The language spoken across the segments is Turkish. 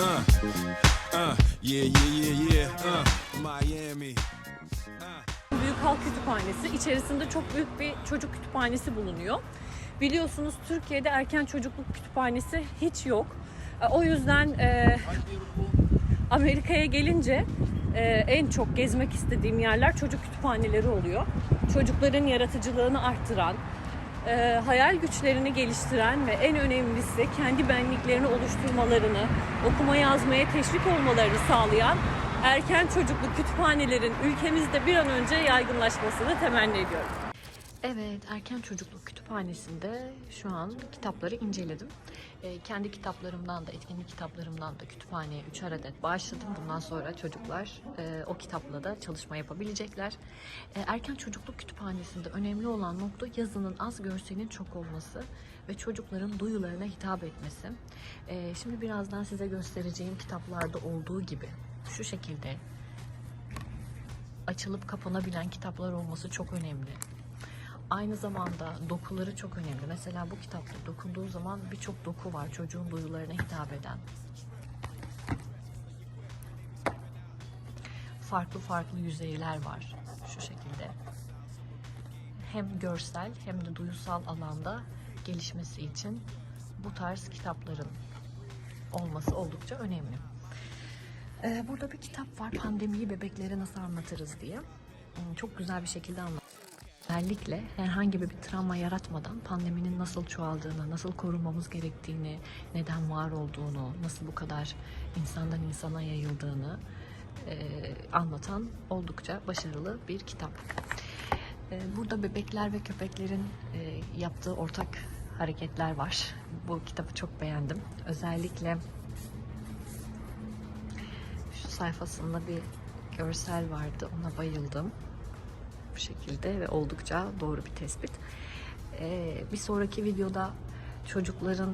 Uh, uh. Uh. Büyük Halk Kütüphanesi. İçerisinde çok büyük bir çocuk kütüphanesi bulunuyor. Biliyorsunuz Türkiye'de erken çocukluk kütüphanesi hiç yok. E, O yüzden e, Amerika'ya gelince e, en çok gezmek istediğim yerler çocuk kütüphaneleri oluyor. Çocukların yaratıcılığını arttıran, e, hayal güçlerini geliştiren ve en önemlisi kendi benliklerini oluşturmalarını, okuma yazmaya teşvik olmalarını sağlayan erken çocukluk kütüphanelerin ülkemizde bir an önce yaygınlaşmasını temenni ediyorum. Evet, Erken Çocukluk Kütüphanesi'nde şu an kitapları inceledim. Ee, kendi kitaplarımdan da, etkinlik kitaplarımdan da kütüphaneye üçer adet bağışladım. Bundan sonra çocuklar e, o kitapla da çalışma yapabilecekler. E, Erken Çocukluk Kütüphanesi'nde önemli olan nokta yazının az, görselin çok olması ve çocukların duyularına hitap etmesi. E, şimdi birazdan size göstereceğim kitaplarda olduğu gibi şu şekilde açılıp kapanabilen kitaplar olması çok önemli. Aynı zamanda dokuları çok önemli. Mesela bu kitapta dokunduğu zaman birçok doku var çocuğun duyularına hitap eden. Farklı farklı yüzeyler var şu şekilde. Hem görsel hem de duyusal alanda gelişmesi için bu tarz kitapların olması oldukça önemli. Ee, burada bir kitap var pandemiyi bebeklere nasıl anlatırız diye. Hmm, Çok güzel bir şekilde anlatıyor. Özellikle herhangi bir travma yaratmadan pandeminin nasıl çoğaldığını, nasıl korunmamız gerektiğini, neden var olduğunu, nasıl bu kadar insandan insana yayıldığını e, anlatan oldukça başarılı bir kitap. E, burada bebekler ve köpeklerin e, yaptığı ortak hareketler var. Bu kitabı çok beğendim. Özellikle şu sayfasında bir görsel vardı. Ona bayıldım bu şekilde ve oldukça doğru bir tespit. Ee, bir sonraki videoda çocukların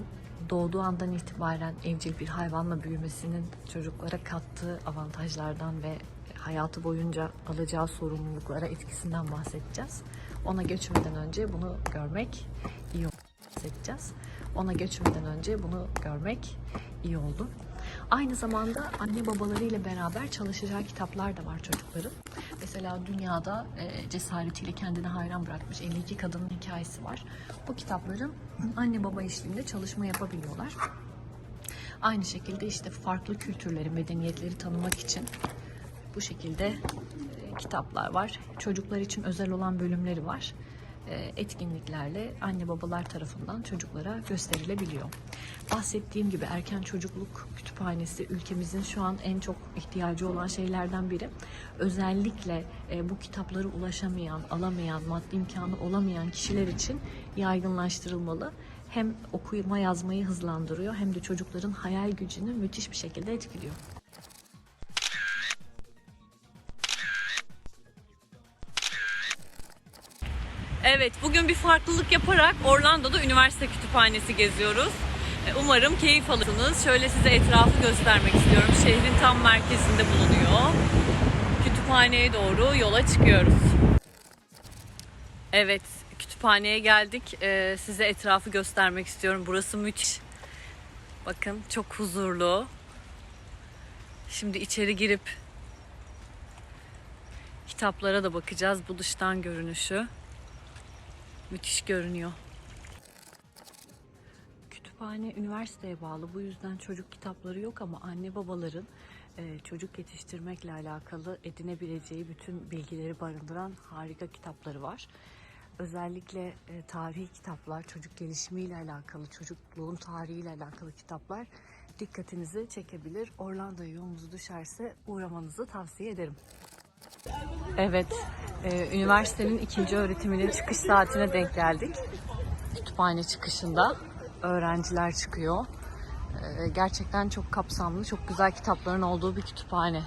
doğduğu andan itibaren evcil bir hayvanla büyümesinin çocuklara kattığı avantajlardan ve hayatı boyunca alacağı sorumluluklara etkisinden bahsedeceğiz. Ona geçmeden önce bunu görmek iyi oldu. Ona geçmeden önce bunu görmek iyi oldu. Aynı zamanda anne babaları ile beraber çalışacağı kitaplar da var çocukların. Mesela dünyada e, cesaretiyle kendini hayran bırakmış 52 kadının hikayesi var. Bu kitapların anne baba eşliğinde çalışma yapabiliyorlar. Aynı şekilde işte farklı kültürleri, medeniyetleri tanımak için bu şekilde e, kitaplar var. Çocuklar için özel olan bölümleri var. E, etkinliklerle anne babalar tarafından çocuklara gösterilebiliyor. Bahsettiğim gibi erken çocukluk kütüphanesi ülkemizin şu an en çok ihtiyacı olan şeylerden biri. Özellikle e, bu kitaplara ulaşamayan, alamayan, maddi imkanı olamayan kişiler için yaygınlaştırılmalı. Hem okuma yazmayı hızlandırıyor hem de çocukların hayal gücünü müthiş bir şekilde etkiliyor. Evet, bugün bir farklılık yaparak Orlando'da üniversite kütüphanesi geziyoruz. E, Umarım keyif alırsınız. Şöyle size etrafı göstermek istiyorum. Şehrin tam merkezinde bulunuyor. Kütüphaneye doğru yola çıkıyoruz. Evet, kütüphaneye geldik. E, size etrafı göstermek istiyorum. Burası müthiş. Bakın çok huzurlu. Şimdi içeri girip kitaplara da bakacağız. Bu dıştan görünüşü. Müthiş görünüyor. Kütüphane üniversiteye bağlı. Bu yüzden çocuk kitapları yok ama anne babaların e, çocuk yetiştirmekle alakalı edinebileceği bütün bilgileri barındıran harika kitapları var. Özellikle e, tarihi kitaplar, çocuk gelişimiyle alakalı, çocukluğun tarihiyle alakalı kitaplar dikkatinizi çekebilir. Orlando'ya yolunuz düşerse uğramanızı tavsiye ederim. Evet, e, üniversitenin ikinci öğretiminin çıkış saatine denk geldik. Kütüphane çıkışında öğrenciler çıkıyor. E, gerçekten çok kapsamlı, çok güzel kitapların olduğu bir kütüphane.